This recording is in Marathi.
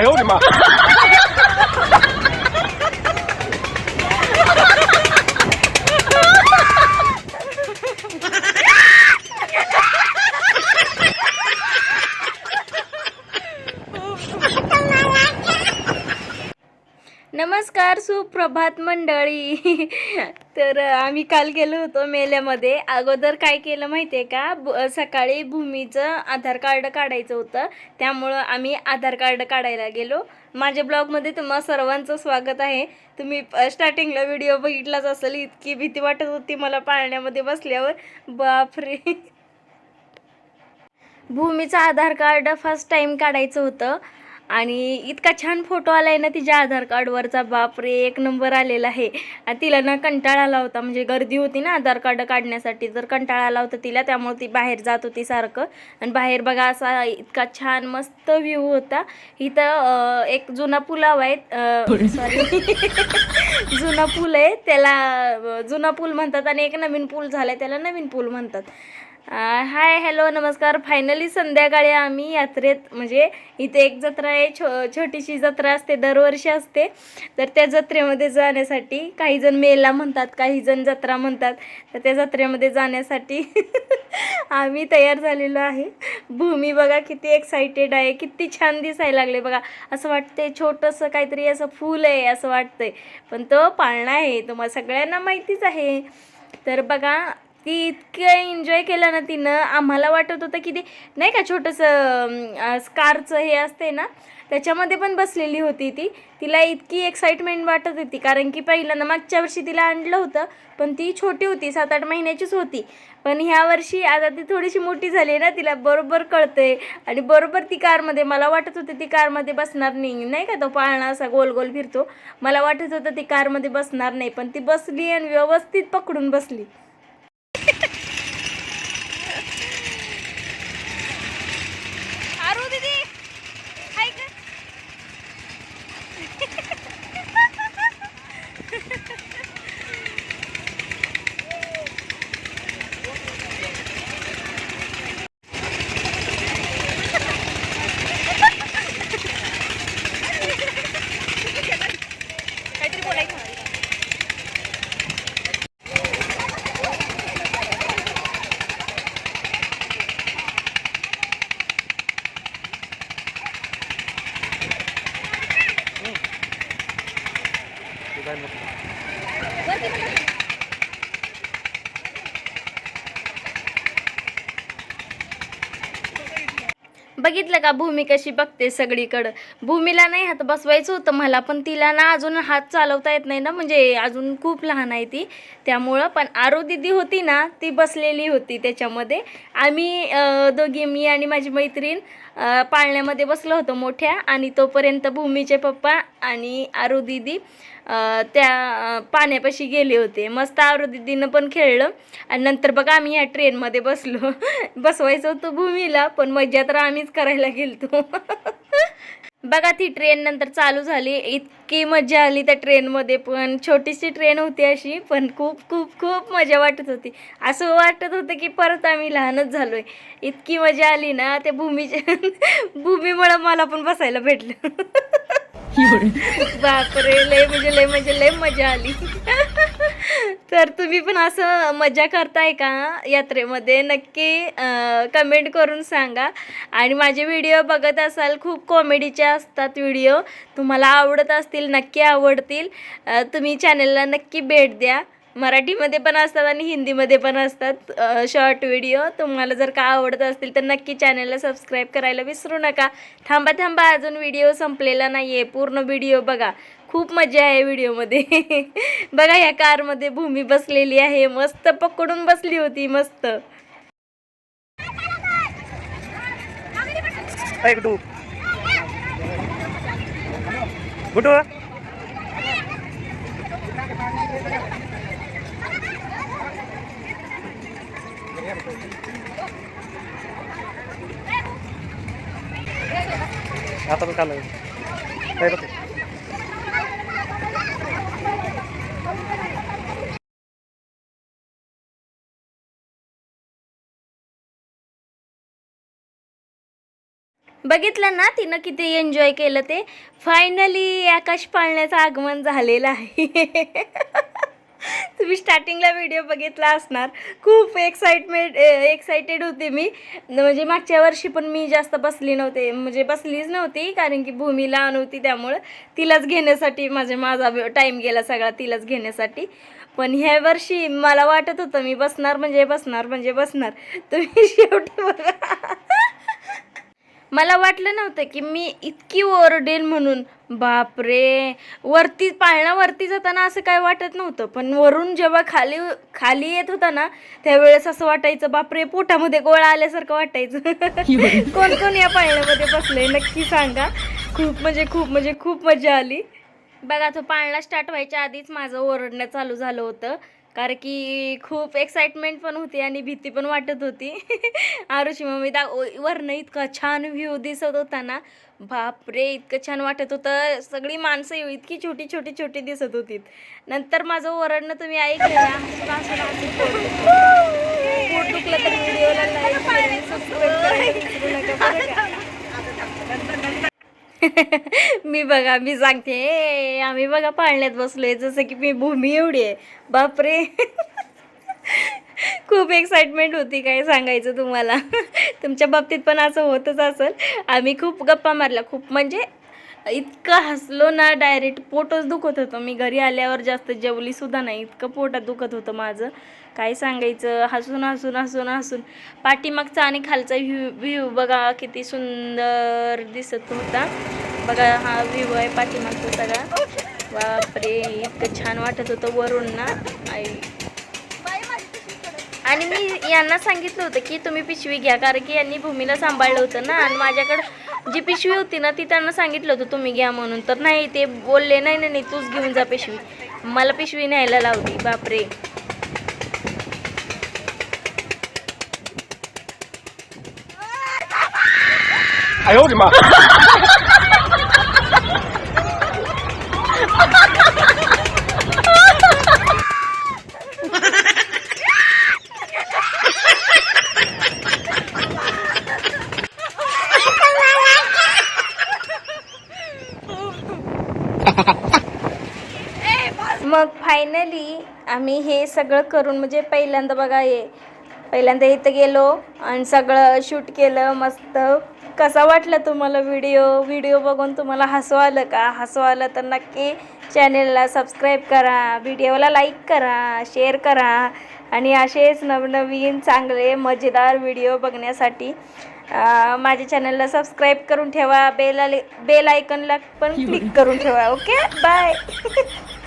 哎呦我的妈！नमस्कार सुप्रभात मंडळी. तर आम्ही काल गेलो होतो मेल्यामध्ये. अगोदर काय केलं माहिती आहे का? ब- सकाळी भूमीचं आधार कार्ड काढायचं होतं. त्यामुळं आम्ही आधार कार्ड काढायला गेलो. माझ्या ब्लॉगमध्ये तुम्हा सर्वांचं स्वागत आहे. तुम्ही स्टार्टिंगला व्हिडिओ बघितलाच असेल इतकी भीती वाटत होती मला पाळण्यामध्ये बसल्यावर. बापरे! भूमीचं आधार कार्ड फर्स्ट टाइम काढायचं होतं. आणि इतका छान फोटो आलाय ना तिच्या आधार कार्डवरचा. बापरे एक नंबर आलेला आहे. आणि तिला ना कंटाळा आला होता म्हणजे गर्दी होती ना आधार कार्ड काढण्यासाठी. तर कंटाळा आला होता तिला त्यामुळे ती बाहेर जात होती सारखं. आणि बाहेर बघा असा इतका छान मस्त व्ह्यू होता. इथं एक जुना पुलाव आहे सॉरी जुना पूल आहे त्याला जुना पूल म्हणतात आणि एक नवीन पूल झालाय त्याला नवीन पूल म्हणतात. हाय हॅलो नमस्कार. फायनली संध्याकाळी आम्ही यात्रेत म्हणजे इथे एक जत्रा आहे छो छोटीशी जत्रा असते दरवर्षी असते. तर त्या जत्रेमध्ये जाण्यासाठी काही जण मेला म्हणतात काही जण जत्रा म्हणतात. तर त्या जत्रेमध्ये जाण्यासाठी आम्ही तयार झालेलो आहे. भूमी बघा किती एक्सायटेड आहे किती छान दिसायला लागले बघा. असं वाटतंय छोटंसं काहीतरी असं फूल आहे असं वाटतंय. पण तो पाळणा आहे तुम्हाला सगळ्यांना माहितीच आहे. तर बघा ती इतकं एन्जॉय केलं ना तिनं. आम्हाला वाटत होतं की ती नाही का छोटंसं स्कारचं हे असते ना त्याच्यामध्ये पण बसलेली होती ती. तिला इतकी एक्साइटमेंट वाटत होती कारण की पहिल्यांदा मागच्या वर्षी तिला आणलं होतं पण ती छोटी होती सात आठ महिन्याचीच होती. पण ह्या वर्षी आता ती थोडीशी मोठी झाली ना तिला बरोबर कळते आणि बरोबर ती कारमध्ये मला वाटत होतं ती कारमध्ये बसणार नाही. नाही का तो पाळणा असा गोल गोल फिरतो. मला वाटत होतं ती कारमध्ये बसणार नाही पण ती बसली आणि व्यवस्थित पकडून बसली आरू दीदी हाय का काहीतरी बोलायचं बघितलं का? भूमी कशी बघते सगळीकडं. भूमीला नाही हात बसवायचं होतं मला पण तिला ना अजून हात चालवता येत नाही ना म्हणजे अजून खूप लहान आहे ती. त्यामुळं पण आरो दिदी होती ना ती बसलेली होती त्याच्यामध्ये. आम्ही दोघी मी आणि माझी मैत्रीण पाळण्यामध्ये बसलो होतो मोठ्या आणि तोपर्यंत भूमीचे पप्पा आणि आरू दिदी त्या पाण्यापाशी गेले होते. मस्त आरू दिदीनं पण खेळलं. आणि नंतर बघा आम्ही ह्या ट्रेनमध्ये बसलो. बसवायचं होतं भूमीला पण मज्जा तर आम्हीच करायला गेलतो. बघा ती ट्रेन नंतर चालू झाली. इतकी मजा आली त्या ट्रेनमध्ये पण. छोटीशी ट्रेन होती अशी पण खूप खूप खूप मजा वाटत होती. असं वाटत होतं की परत आम्ही लहानच झालोय. इतकी मजा आली ना त्या भूमीच्या भूमीमुळं मला पण बसायला भेटलं. बापरे लय म्हणजे लय म्हणजे लय मजा आली. तर तुम्ही पण असं मजा करताय का यात्रेमध्ये? नक्की कमेंट करून सांगा. आणि माझे व्हिडिओ बघत असाल खूप कॉमेडीचे असतात व्हिडिओ तुम्हाला आवडत असतील नक्की आवडतील. तुम्ही चॅनलला नक्की भेट द्या. मराठीमध्ये पण असतात आणि हिंदीमध्ये पण असतात शॉर्ट व्हिडिओ तुम्हाला जर का आवडत असतील तर नक्की चॅनलला सबस्क्राईब करायला विसरू नका. थांबा थांबा अजून व्हिडिओ संपलेला नाही आहे पूर्ण व्हिडिओ बघा. खूप मजा आहे व्हिडिओमध्ये. बघा ह्या कारमध्ये भूमी बसलेली आहे. मस्त पकडून बसली होती मस्त. Eh आता पण काढलं काय बघ बघितलं ना तिनं किती एन्जॉय केलं ते. फायनली आकाश पाळण्याचं आगमन झालेलं आहे. तुम्ही स्टार्टिंगला व्हिडिओ बघितला असणार. खूप एक्साइटमेंट एक्साइटेड होते मी. म्हणजे मागच्या वर्षी पण मी जास्त बसली नव्हते. म्हणजे बसलीच नव्हती कारण की भूमी लहान होती त्यामुळं तिलाच घेण्यासाठी माझे माझा टाईम गेला सगळा तिलाच घेण्यासाठी. पण ह्या वर्षी मला वाटत होतं मी बसणार म्हणजे बसणार म्हणजे बसणार. तुम्ही शेवटी बघा. मला वाटलं नव्हतं की मी इतकी ओरडेल म्हणून बापरे वरती पाळण्यावरती जाताना असं काय वाटत नव्हतं. पण वरून जेव्हा खाली खाली येत होता ना त्यावेळेस असं वाटायचं बापरे पोटामध्ये गोळा आल्यासारखं वाटायचं. कोण कोण या पाळण्यामध्ये बसले नक्की सांगा. खूप म्हणजे खूप म्हणजे खूप मजा आली. बघा तो पाळणा स्टार्ट व्हायच्या आधीच माझं ओरडणं चालू झालं होतं. कारण की खूप एक्साइटमेंट पण होती आणि भीती पण वाटत होती. आरुषी मम्मी दा वरनं इतका छान व्ह्यू दिसत होता ना. बापरे इतकं छान वाटत होतं. सगळी माणसं इतकी छोटी छोटी छोटी दिसत होती नंतर माझं ओरडणं तुम्ही ऐकलं ना? पोट दुखलं तर व्हिडिओला लाईक सबस्क्राईब करायला विसरू नका. बरं का? मी बघा मी सांगते आम्ही बघा पाळण्यात बसलोय जसं की मी भूमी एवढी आहे. बापरे. खूप एक्साइटमेंट होती काय सांगायचं तुम्हाला. तुमच्या बाबतीत पण असं होतच असेल. आम्ही खूप गप्पा मारल्या. खूप म्हणजे इतकं हसलो ना डायरेक्ट पोटच दुखत होतं. मी घरी आल्यावर जास्त जेवली सुद्धा नाही. इतकं पोटात दुखत होतं माझं. काय सांगायचं? हसून हसून हसून हसून. पाठीमागचा आणि खालचा व्ह्यू व्ह्यू बघा किती सुंदर दिसत होता. बघा हा व्ह्यू आहे पाठीमागचा सगळा. बापरे इतकं छान वाटत होतं वरून ना. आई. आणि मी यांना सांगितलं होतं की तुम्ही पिशवी घ्या कारण की यांनी भूमीला सांभाळलं होतं ना. आणि माझ्याकडं जी पिशवी होती ना ती त्यांना सांगितलं होतं तुम्ही घ्या म्हणून. तर नाही ते बोलले नाही नाही तूच घेऊन जा पिशवी. मला पिशवी न्यायला लावली बापरे. 哎 मग फायनली आम्ही हे सगळं करून म्हणजे पहिल्यांदा बघा हे पहिल्यांदा इथं गेलो आणि सगळं शूट केलं मस्त. कसा वाटला तुम्हाला व्हिडिओ व्हिडिओ बघून तुम्हाला हसू आलं का? हसू आलं तर नक्की चॅनेलला सबस्क्राईब करा व्हिडिओला लाईक करा शेअर करा. आणि असेच नवनवीन चांगले मजेदार व्हिडिओ बघण्यासाठी माझ्या चॅनलला सबस्क्राईब करून ठेवा. बेल बेल आयकनला पण क्लिक करून ठेवा. Okay bye